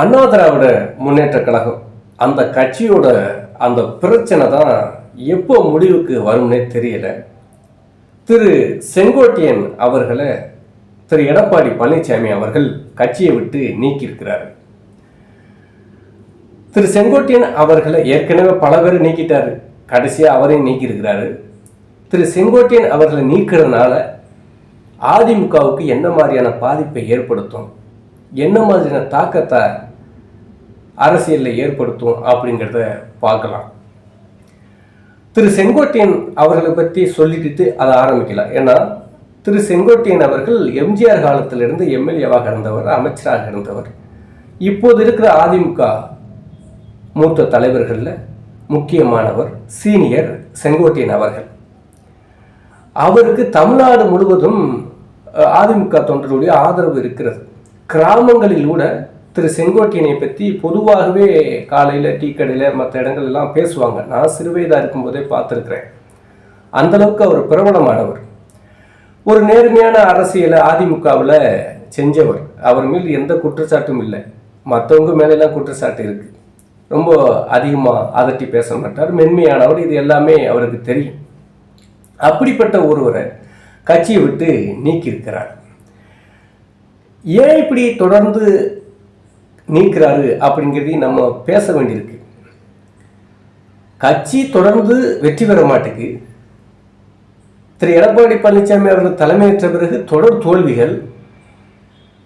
அண்ணா திராவிட முன்னேற்ற கழகம். அந்த கட்சியோட அந்த பிரச்சனை தான் எப்போ முடிவுக்கு வரும்னே தெரியல. திரு செங்கோட்டையன் அவர்களை திரு எடப்பாடி பழனிசாமி அவர்கள் கட்சியை விட்டு நீக்கியிருக்கிறார். திரு செங்கோட்டையன் அவர்களை ஏற்கனவே பல பேர் நீக்கிட்டாரு. கடைசியாக அவரையும் நீக்கியிருக்கிறாரு. திரு செங்கோட்டையன் அவர்களை நீக்கிறதுனால அதிமுகவுக்கு என்ன மாதிரியான பாதிப்பை ஏற்படுத்தும்? என்ன மாதிரியான தாக்கத்தை அரசியலில் ஏற்படுத்தும் அப்படிங்கிறத பார்க்கலாம். திரு செங்கோட்டையன் அவர்களை பற்றி சொல்லிட்டு அதை ஆரம்பிக்கலாம் ஏன்னா திரு செங்கோட்டையன் அவர்கள் எம்ஜிஆர் காலத்திலிருந்து எம்எல்ஏவாக இருந்தவர் அமைச்சராக இருந்தவர். இப்போது இருக்கிற அதிமுக மூத்த தலைவர்களில் முக்கியமானவர் சீனியர் செங்கோட்டையன் அவர்கள். அவருக்கு தமிழ்நாடு முழுவதும் அதிமுக தொண்டருடைய ஆதரவு இருக்கிறது. கிராமங்களில் கூட திரு செங்கோட்டையனை பற்றி பொதுவாகவே காலையில் டீ கடையில் மற்ற இடங்கள் எல்லாம் பேசுவாங்க. நான் சிறுவயதாக இருக்கும்போதே பார்த்துருக்குறேன். அந்தளவுக்கு அவர் பிரபலமானவர். ஒரு நேர்மையான அரசியலை அதிமுகவில் செஞ்சவர். அவர் மேல் எந்த குற்றச்சாட்டும் இல்லை. மற்றவங்க மேலெல்லாம் குற்றச்சாட்டு இருக்குது ரொம்ப அதிகமாக அதட்டி பேச மாட்டார். மென்மையானவர். இது எல்லாமே அவருக்கு தெரியும். அப்படிப்பட்ட ஒருவரை கட்சியை விட்டு நீக்கியிருக்கிறார். ஏன் இப்படி தொடர்ந்து நீக்கிறாரு அப்படிங்கிறதையும் நம்ம பேச வேண்டியிருக்கு. கட்சி தொடர்ந்து வெற்றி பெற மாட்டேக்கு. திரு எடப்பாடி பழனிசாமி அவர்கள் தலைமையேற்ற பிறகு தொடர் தோல்விகள்.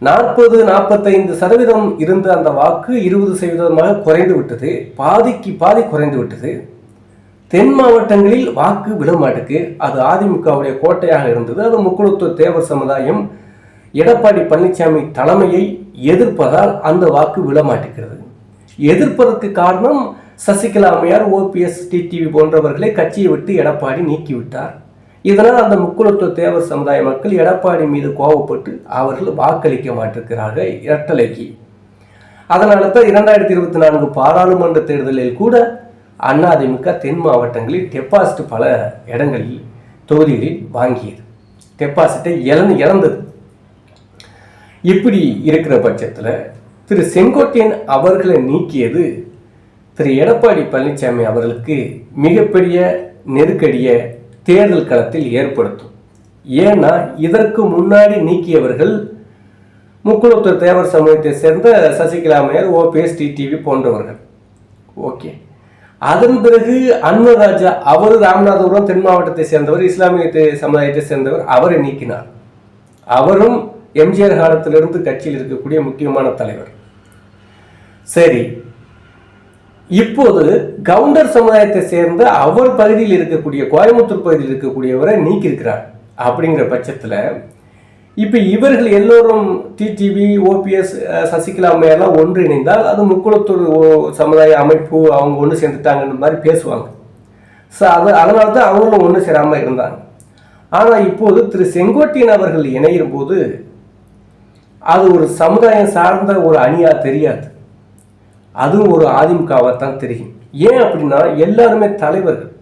நாற்பது நாற்பத்தைந்து சதவீதம் இருந்த அந்த வாக்கு இருபது சதவீதமாக குறைந்து விட்டது. பாதிக்கு பாதி குறைந்து விட்டது. தென் மாவட்டங்களில் வாக்கு விழ மாட்டுக்கு. அது அதிமுகவுடைய கோட்டையாக இருந்தது. அது முக்குளத்துவ தேவர் சமுதாயம் எடப்பாடி பழனிசாமி தலைமையை எதிர்ப்பதால் அந்த வாக்கு விழமாட்டுகிறது எதிர்ப்பதற்கு காரணம் சசிகலா அம்மையார் ஓபிஎஸ் டிடிவி போன்றவர்களை கட்சியை விட்டு எடப்பாடி நீக்கிவிட்டார். இதனால் அந்த முக்குலத்துவ தேவர் சமுதாய மக்கள் எடப்பாடி மீது கோபப்பட்டு அவர்கள் வாக்களிக்க மாட்டிருக்கிறார்கள் இரட்டலைக்கு. அதனால தான் இரண்டாயிரத்தி இருபத்தி நான்கு பாராளுமன்ற தேர்தலில் கூட அதிமுக தென் மாவட்டங்களில் டெபாசிட் பல இடங்களில் தொகுதிகளில் வாங்கியது. டெபாசிட்டை இழந்து இழந்தது. இப்படி இருக்கிற பட்சத்தில் திரு செங்கோட்டையன் அவர்களை நீக்கியது திரு எடப்பாடி பழனிசாமி அவர்களுக்கு மிகப்பெரிய நெருக்கடியை தேர்தல் களத்தில் ஏற்படுத்தும். ஏன்னா இதற்கு முன்னாடி நீக்கியவர்கள் முக்குளத்தூர் தேவர் சமூகத்தை சேர்ந்த சசிகலா அம்மையார் ஓபிஎஸ் டிடிவி போன்றவர்கள். ஓகே. அதன் பிறகு அன்வர் ராஜா அவர் ராமநாதபுரம் தென் மாவட்டத்தை சேர்ந்தவர் இஸ்லாமிய சமுதாயத்தை சேர்ந்தவர் அவரை நீக்கினார். அவரும் எம்ஜிஆர் காலத்திலிருந்து கட்சியில் இருக்கக்கூடிய முக்கியமான தலைவர். சரி. இப்போது கவுண்டர் சமுதாயத்தை சேர்ந்த அவர் பகுதியில் இருக்கக்கூடிய கோயம்புத்தூர் பகுதியில் இருக்கக்கூடியவரை நீக்கியிருக்கிறார் அப்படிங்கிற பட்சத்தில் இப்போ இவர்கள் எல்லோரும் டிடிவி ஓபிஎஸ் சசிகலா அம்மையெல்லாம் ஒன்றிணைந்தால் அது முக்குளத்தூர் ஓ- சமுதாய அமைப்பு அவங்க ஒன்று சேர்ந்துட்டாங்கன்ற மாதிரி பேசுவாங்க. ஸோ அது அதனால தான் அவங்களும் ஒன்று சேராமல் இருந்தாங்க. ஆனால் இப்போது திரு செங்கோட்டையன் அவர்கள் இணையும் போது அது ஒரு சமுதாயம் சார்ந்த ஒரு அணியா தெரியாது. அதுவும் ஒரு அதிமுகவாக தான் தெரியும். ஏன் அப்படின்னா எல்லாருமே தலைவர்கள்.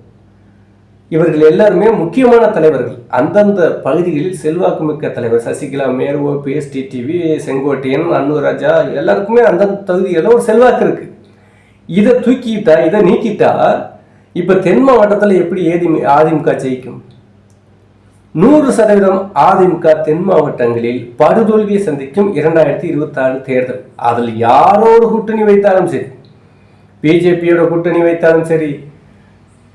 இவர்கள் எல்லாருமே முக்கியமான தலைவர்கள். அந்தந்த பகுதிகளில் செல்வாக்குமிக்க தலைவர். Sasikala mayor OPS TTV Sengottaiyan Annuraja எல்லாருக்குமே அந்தந்த தகுதியில் ஒரு செல்வாக்கு இருக்கு. இதை தூக்கிட்டா இதை நீக்கிட்டா இப்போ தென் மாவட்டத்தில் எப்படி ஏதி அதிமுக ஜெயிக்கும்? நூறு சதவீதம் அதிமுக தென் மாவட்டங்களில் படுதோல்வியை சந்திக்கும் இரண்டாயிரத்தி இருபத்தி ஆறு தேர்தல். அதில் யாரோடு கூட்டணி வைத்தாலும் சரி பிஜேபியோட கூட்டணி வைத்தாலும் சரி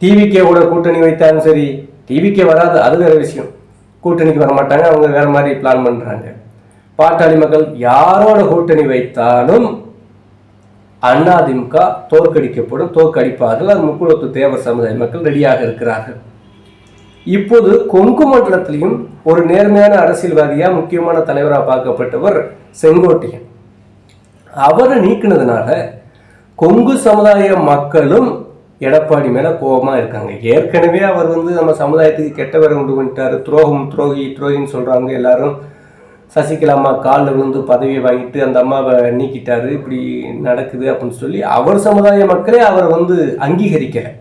டிவிகேவோட கூட்டணி வைத்தாலும் சரி டிவிகே வராது அது வேற விஷயம். கூட்டணிக்கு வர மாட்டாங்க அவங்க வேற மாதிரி பிளான் பண்ணுறாங்க பாட்டாளி மக்கள் யாரோட கூட்டணி வைத்தாலும் அதிமுக தோற்கடிக்கப்படும் தோற்கடிப்பார்கள். அது முக்குளத்து தேவர் சமுதாய மக்கள் ரெடியாக இருக்கிறார்கள். இப்போது கொங்கு மண்டலத்திலையும் ஒரு நேர்மையான அரசியல்வாதியாக முக்கியமான தலைவராக பார்க்கப்பட்டவர் செங்கோட்டையன். அவரை நீக்கினதுனால கொங்கு சமுதாய மக்களும் எடப்பாடி மேலே கோபமாக இருக்காங்க. ஏற்கனவே அவர் வந்து நம்ம சமுதாயத்துக்கு கெட்டவரை உண்டு பண்ணிட்டார். துரோகம் துரோகி துரோகின்னு சொல்கிறாங்க எல்லாரும். சசிகலா அம்மா காலில் விழுந்து பதவியை வாங்கிட்டு அந்த அம்மாவை நீக்கிட்டாரு. இப்படி நடக்குது அப்படின்னு சொல்லி அவர் சமுதாய மக்களே அவரை வந்து அங்கீகரிக்கலை.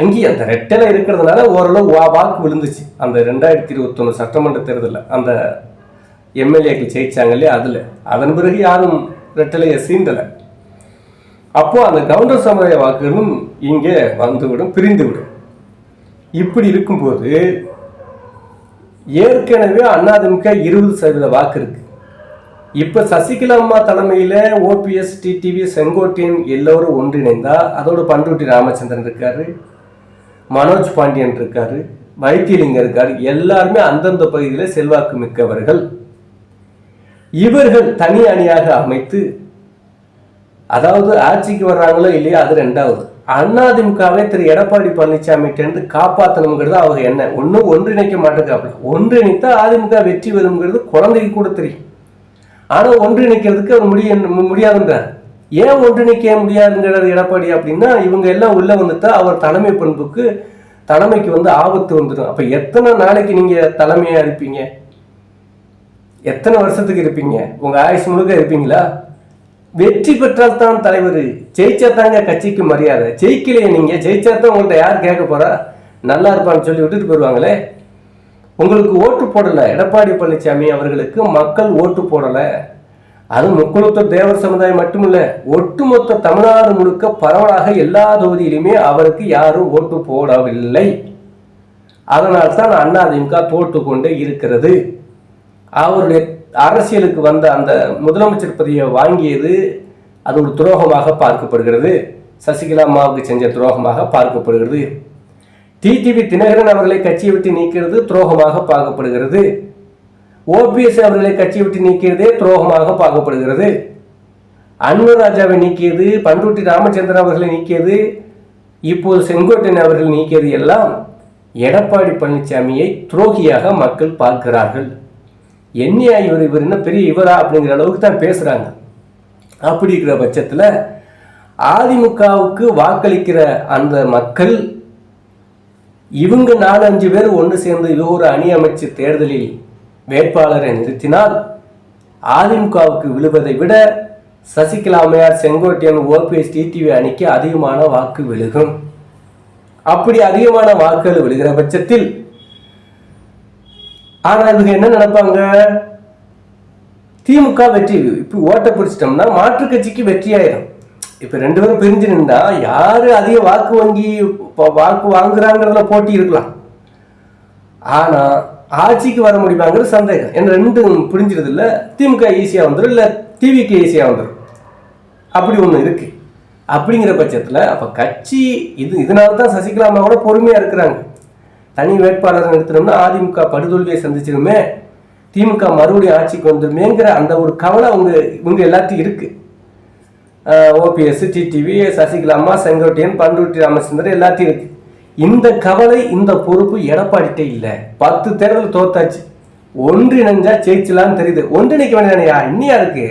அங்கேயும் அந்த ரெட்டலை இருக்கிறதுனால ஓரளவு வா வாக்கு விழுந்துச்சு. அந்த ரெண்டாயிரத்தி இருபத்தொன்று சட்டமன்ற தேர்தலில் அந்த எம்எல்ஏக்கள் ஜெயிச்சாங்க இல்லையா அதில். அதன் பிறகு யாரும் ரெட்டலையை சீண்டலை. அப்போ அந்த கவுண்டர் சமுதாய வாக்குகளும் இங்கே வந்துவிடும் பிரிந்துவிடும். இப்படி இருக்கும்போது ஏற்கனவே அதிமுக இருபது சதவீத வாக்கு இருக்கு. இப்போ சசிகலா அம்மா தலைமையில் ஓபிஎஸ் டிடிவி செங்கோட்டையன் எல்லோரும் ஒன்றிணைந்தா அதோட பண்ருட்டி ராமச்சந்திரன் இருக்காரு. மனோஜ் பாண்டியன் இருக்காரு வைத்தியலிங்கம் இருக்காரு எல்லாருமே அந்தந்த பகுதியில் செல்வாக்கு மிக்கவர்கள். இவர்கள் தனி அணியாக அமைத்து அதாவது ஆட்சிக்கு வர்றாங்களோ இல்லையோ அது ரெண்டாவது. அதிமுகவை திரு. எடப்பாடி பழனிசாமிட்டேருந்து காப்பாற்றணுங்கிறது அவங்க என்ன ஒன்றும் ஒன்றிணைக்க மாட்டேங்காப்புல ஒன்றிணைத்தா அதிமுக வெற்றி வருங்கிறது குழந்தைக்கு கூட தெரியும். ஆனால் ஒன்றிணைக்கிறதுக்கு அவர் முடிய முடியாதுன்றார். ஏன் ஒன்றிணைக்க முடியாதுங்கிறார் எடப்பாடி அப்படின்னா இவங்க எல்லாம் உள்ள வந்துட்டா அவர் தலைமை பண்புக்கு தலைமைக்கு வந்து ஆபத்து வந்துடும். அப்போ எத்தனை நாளைக்கு நீங்கள் தலைமையாக இருப்பீங்க? எத்தனை வருஷத்துக்கு இருப்பீங்க? உங்கள் ஆயுஷ் முழுக்க இருப்பீங்களா? வெற்றி பெற்றால் தான் தலைவர். ஜெயிச்சா தாங்க கட்சிக்கு மரியாதை. ஜெயிக்கலையே நீங்கள் ஜெயிச்சா தான் உங்கள்கிட்ட யார் கேட்க போறா? நல்லா இருப்பான்னு சொல்லி விட்டுட்டு போயிடுவாங்களே உங்களுக்கு ஓட்டு போடலை. எடப்பாடி பழனிசாமி அவர்களுக்கு மக்கள் ஓட்டு போடலை. அது முக்குளத்தூர் தேவர் சமுதாயம் மட்டுமில்ல ஒட்டுமொத்த தமிழ்நாடு முழுக்க பரவலாக எல்லா தொகுதியிலுமே அவருக்கு யாரும் ஓட்டு போடவில்லை. அதனால் தான் அதிமுக தோட்டு கொண்டே இருக்கிறது. அவருடைய அரசியலுக்கு வந்த அந்த முதலமைச்சர் பதவியை வாங்கியது அது ஒரு துரோகமாக பார்க்கப்படுகிறது. சசிகலா அம்மாவுக்கு செஞ்ச துரோகமாக பார்க்கப்படுகிறது. டிடிவி தினகரன் அவர்களை கட்சியை விட்டு நீக்கிறது துரோகமாக பார்க்கப்படுகிறது. ஓபிஎஸ் அவர்களை கட்சி விட்டு நீக்கியதே துரோகமாக பார்க்கப்படுகிறது. அன்வர் ராஜாவை நீக்கியது பண்ருட்டி ராமச்சந்திரன் அவர்களை நீக்கியது இப்போது செங்கோட்டையன் அவர்கள் நீக்கியது எல்லாம் எடப்பாடி பழனிசாமியை துரோகியாக மக்கள் பார்க்கிறார்கள். என்னையா இவர் இவர் என்ன பெரிய இவரா அப்படிங்கிற அளவுக்கு தான் பேசுகிறாங்க அப்படி இருக்கிற பட்சத்தில் அதிமுகவுக்கு வாக்களிக்கிற அந்த மக்கள் இவங்க நாலு அஞ்சு பேர் ஒன்று சேர்ந்து இது ஒரு அணி அமைச்சு தேர்தலில் வேட்பாளரை நிறுத்தினால் அதிமுகவுக்கு விழுவதை விட சசிகலா அம்மையார் செங்கோட்டையன் ஓபிஎஸ் டிடிவி அணிக்கு அதிகமான வாக்கு விழுகும். அப்படி அதிகமான வாக்குகள் விழுகிற பட்சத்தில் ஆனால் இவங்க என்ன நினைப்பாங்க? திமுக வெற்றி இப்போ ஓட்ட பிடிச்சிட்டோம்னா மாற்று கட்சிக்கு வெற்றி ஆயிடும் இப்போ ரெண்டு பேரும் பிரிஞ்சு நின்றா யாரு அதிக வாக்கு வங்கி வாக்கு வாங்குறாங்கிறதுல போட்டி இருக்கலாம். ஆனால் ஆட்சிக்கு வர முடியுமாங்கிறது சந்தேகம். ஏன்னா ரெண்டும் புரிஞ்சிருது இல்லை திமுக ஈஸியாக வந்துடும் இல்லை டிவிக்கு ஈஸியாக வந்துடும் அப்படி ஒன்று இருக்கு. அப்படிங்கிற பட்சத்தில் அப்போ கட்சி இது இதனால தான் சசிகலா அம்மா கூட பொறுமையாக இருக்கிறாங்க. தனி வேட்பாளர் நிறுத்தினோம்னா அதிமுக படுதோல்வியை சந்திச்சிருமே. திமுக மறுபடியும் ஆட்சிக்கு வந்துருமேங்கிற அந்த ஒரு கவலை அவங்க இவங்க எல்லாத்தையும் இருக்கு. ஓபிஎஸ் டிடிவி சசிகலா அம்மா செங்கோட்டையன் பண்ருட்டி ராமச்சந்திரன் எல்லாத்தையும் இருக்குது இந்த கவலை இந்த பொறுப்பு எடப்பாடிட்டே இல்லை. பத்து தேர்தல் தோத்தாச்சு. ஒன்றிணைஞ்சா ஜெயிச்சலான்னு தெரியுது. ஒன்றிணைக்க வேண்டியதானையா? இன்னியா இருக்கு.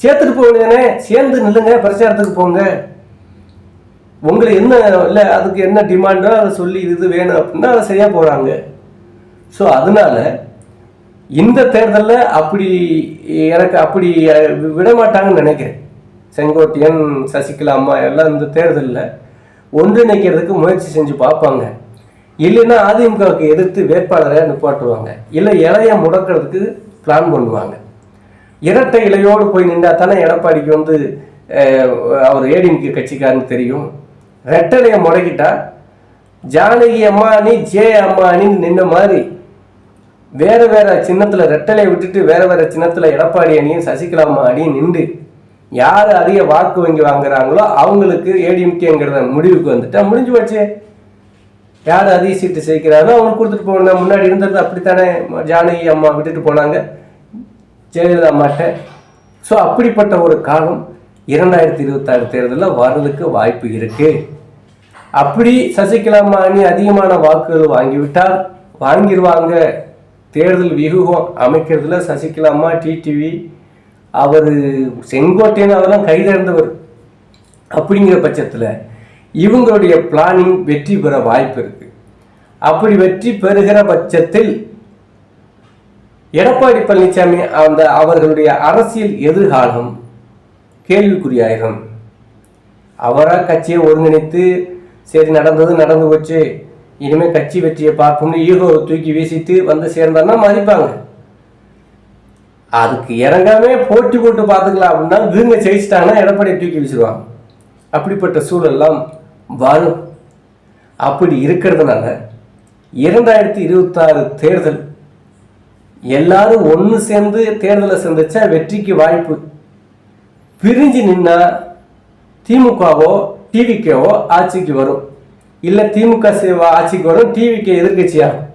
சேர்த்துட்டு போக வேண்டியதானே? சேர்ந்து நில்லுங்க. பிரச்சாரத்துக்கு போங்க. உங்களை என்ன இல்லை அதுக்கு என்ன டிமாண்டோ அதை சொல்லி இது வேணும் அப்படின்னா அதை சரியாக போகிறாங்க ஸோ அதனால இந்த தேர்தலில் அப்படி எனக்கு அப்படி விட மாட்டாங்கன்னு நினைக்கிறேன். செங்கோட்டையன் சசிகலா அம்மா எல்லாம் இந்த தேர்தலில் ஒன்றிணைக்கிறதுக்கு முயற்சி செஞ்சு பார்ப்பாங்க. இல்லைன்னா அதிமுகவுக்கு எதிர்த்து வேட்பாளரை நிப்பாட்டுவாங்க. இல்லை இலையை முடக்கிறதுக்கு பிளான் பண்ணுவாங்க. இரட்டை இலையோடு போய் நின்றா தானே எடப்பாடிக்கு வந்து அவர் ஏடிஎம்கே கட்சிக்காரன்னு தெரியும். ரெட்டலையை முடக்கிட்டா ஜானகி அம்மானி ஜே அம்மா அணின்னு நின்ன மாதிரி வேற வேற சின்னத்துல ரெட்டலையை விட்டுட்டு வேற வேற சின்னத்துல எடப்பாடி அணியும் சசிகலா அம்மா அணியும் நின்று யார் அதிக வாக்கு வங்கி வாங்குறாங்களோ அவங்களுக்கு ஏடிஎம்கேங்கிறத முடிவுக்கு வந்துட்டா முடிஞ்சு போச்சு. யார் அதிக சீட்டு சேர்க்கிறாரோ அவங்களுக்கு கொடுத்துட்டு போகணும் முன்னாடி இருந்தது அப்படித்தானே? ஜானகி அம்மா விட்டுட்டு போனாங்க. ஜெயலலிதா அம்மாட்ட. ஸோ அப்படிப்பட்ட ஒரு காலம் இரண்டாயிரத்தி இருபத்தாறு தேர்தலில் வர்றதுக்கு வாய்ப்பு இருக்கு. அப்படி சசிகலா அம்மா அணி அதிகமான வாக்குகள் வாங்கிவிட்டால் வாங்கிடுவாங்க தேர்தல் வியூகம் அமைக்கிறதுல சசிகலா அம்மா டிடிவி அவர் செங்கோட்டையன் அதெல்லாம் கைதேர்ந்தவர் அப்படிங்கிற பட்சத்தில் இவங்களுடைய பிளானிங் வெற்றி பெற வாய்ப்பு இருக்கு. அப்படி வெற்றி பெறுகிற பட்சத்தில் எடப்பாடி பழனிசாமி அந்த அவர்களுடைய அரசியல் எதிர்காலம் கேள்விக்குறியாயிரும் அவராக கட்சியை ஒருங்கிணைத்து சரி நடந்தது நடந்து போச்சு இனிமேல் கட்சி வெற்றியை பார்க்கணும்னு ஈகோ தூக்கி வீசிட்டு வந்து சேர்ந்தான்னா மதிப்பாங்க. அதுக்கு இறங்காமே போட்டி போட்டு பார்த்துக்கலாம் அப்படின்னா இவங்க ஜெயிச்சிட்டாங்கன்னா எடப்பாடியை தூக்கி வச்சிருவாங்க அப்படிப்பட்ட சூழல்லாம் வரும் அப்படி இருக்கிறதுனால இரண்டாயிரத்தி இருபத்தாறு தேர்தல் எல்லாரும் ஒன்று சேர்ந்து தேர்தலை சந்திச்சா வெற்றிக்கு வாய்ப்பு. பிரிஞ்சு நின்னா திமுகவோ டிவிக்கேவோ ஆட்சிக்கு வரும். இல்லை திமுக சேவா ஆட்சிக்கு வரும் டிவிக்கு எதிர்க்கட்சியாகும்.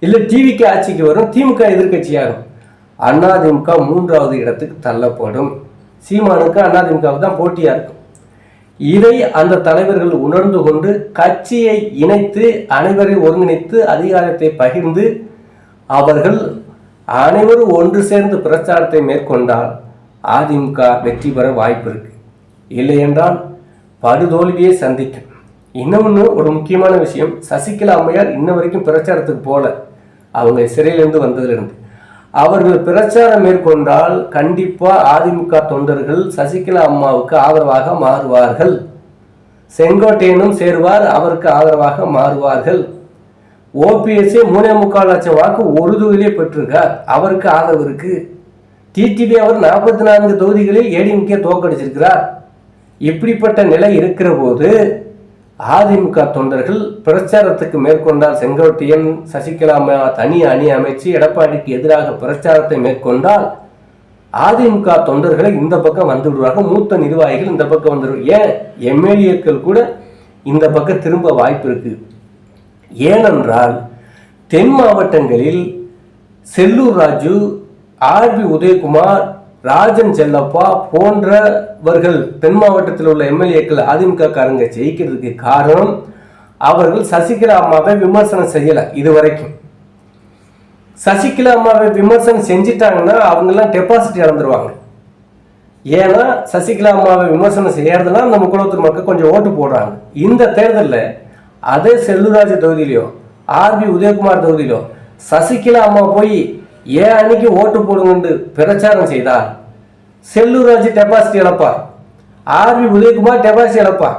இல்லை டிவிக்கு ஆட்சிக்கு வரும் திமுக எதிர்க்கட்சியாகும். அதிமுக மூன்றாவது இடத்துக்கு தள்ளப்படும். சீமானுக்கு அதிமுகவுக்கு தான் போட்டியாக இருக்கும். இதை அந்த தலைவர்கள் உணர்ந்து கொண்டு கட்சியை இணைத்து அனைவரையும் ஒருங்கிணைத்து அதிகாரத்தை பகிர்ந்து அவர்கள் அனைவரும் ஒன்று சேர்ந்து பிரச்சாரத்தை மேற்கொண்டால் அதிமுக வெற்றி பெற வாய்ப்பு இருக்கு. இல்லையென்றால் படுதோல்வியை சந்திக்கும். இன்னொன்று ஒரு முக்கியமான விஷயம் சசிகலா அம்மையார் இன்ன வரைக்கும் பிரச்சாரத்துக்கு போல. அவங்க சிறையிலிருந்து வந்ததிலிருந்து. அவர்கள் பிரச்சாரம் மேற்கொண்டால் கண்டிப்பா அதிமுக தொண்டர்கள் சசிகலா அம்மாவுக்கு ஆதரவாக மாறுவார்கள். செங்கோட்டையனும் சேருவார் அவருக்கு ஆதரவாக மாறுவார்கள். ஓபிஎஸ்ஏ மூணே முக்கால் லட்சம் வாக்கு ஒரு தொகுதியிலே பெற்றிருக்கார். அவருக்கு ஆதரவு இருக்கு. டிடிவி அவர் நாற்பத்தி நான்கு தொகுதிகளில் ஏடிஎம்கே தோக்கடிச்சிருக்கிறார் இப்படிப்பட்ட நிலை இருக்கிற போது அதிமுக தொண்டர்கள் பிரச்சாரத்துக்கு மேற்கொண்டால் செங்கோட்டையன் சசிகலா தனி அணி அமைச்சு எடப்பாடிக்கு எதிராக பிரச்சாரத்தை மேற்கொண்டால் அதிமுக தொண்டர்களை இந்த பக்கம் வந்து விடுவார்கள். மூத்த நிர்வாகிகள் இந்த பக்கம் வந்துடுவாங்க ஏன்? எம்எல்ஏக்கள் கூட இந்த பக்கம் திரும்ப வாய்ப்பு இருக்கு. ஏனென்றால் தென் மாவட்டங்களில் செல்லூர் ராஜு ஆர்பி உதயகுமார் ராஜன் செல்லப்பா போன்றவர்கள் தென் மாவட்டத்தில் உள்ள எம்எல்ஏக்கள் அதிமுக காரங்க ஜெயிக்கிறதுக்கு காரணம் அவர்கள் சசிகலா அம்மாவை விமர்சனம் செய்யலை இதுவரைக்கும். சசிகலா அம்மாவை விமர்சனம் செஞ்சிட்டாங்கன்னா அவங்கெல்லாம் டெபாசிட் இழந்துருவாங்க. ஏன்னா சசிகலா அம்மாவை விமர்சனம் செய்யறதுலாம் நம்ம குளத்தூர் மக்கள் கொஞ்சம் ஓட்டு போடுறாங்க. இந்த தேர்தலில் அதே செல்லுராஜ் தொகுதியிலையோ ஆர்பி உதயகுமார் தொகுதியிலோ சசிகலா அம்மா போய் ஏன் அன்னைக்கு ஓட்டு போடுங்கன்னு பிரச்சாரம் செய்தால் செல்லூராஜ் டெபாசிட் இழப்பார் ஆர்வி உதயகுமார் டெபாசிட் இழப்பார்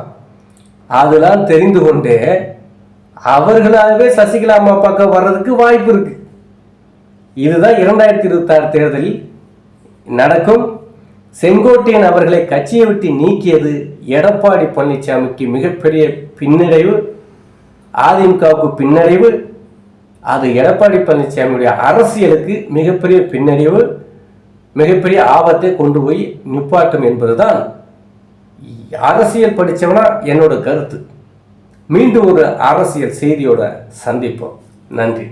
அதெல்லாம் தெரிந்து கொண்டே அவர்களாகவே சசிகலா அம்மா பக்கம் வர்றதுக்கு வாய்ப்பு இருக்கு. இதுதான் இரண்டாயிரத்தி இருபத்தி ஆறு தேர்தலில் நடக்கும். செங்கோட்டையன் அவர்களை கட்சியை விட்டு நீக்கியது எடப்பாடி பழனிசாமிக்கு மிகப்பெரிய பின்னடைவு அதிமுகவுக்கு பின்னடைவு அது எடப்பாடி பழனிசாமியுடைய அரசியலுக்கு மிகப்பெரிய பின்னடைவு மிகப்பெரிய ஆபத்தை கொண்டு போய் நிப்பாட்டும் என்பதுதான் அரசியல் படித்தவனா என்னோட கருத்து. மீண்டும் ஒரு அரசியல் செய்தியோட சந்திப்போம். நன்றி.